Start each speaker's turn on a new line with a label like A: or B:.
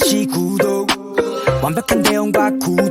A: 위치 구독 완벽한 대형과 구독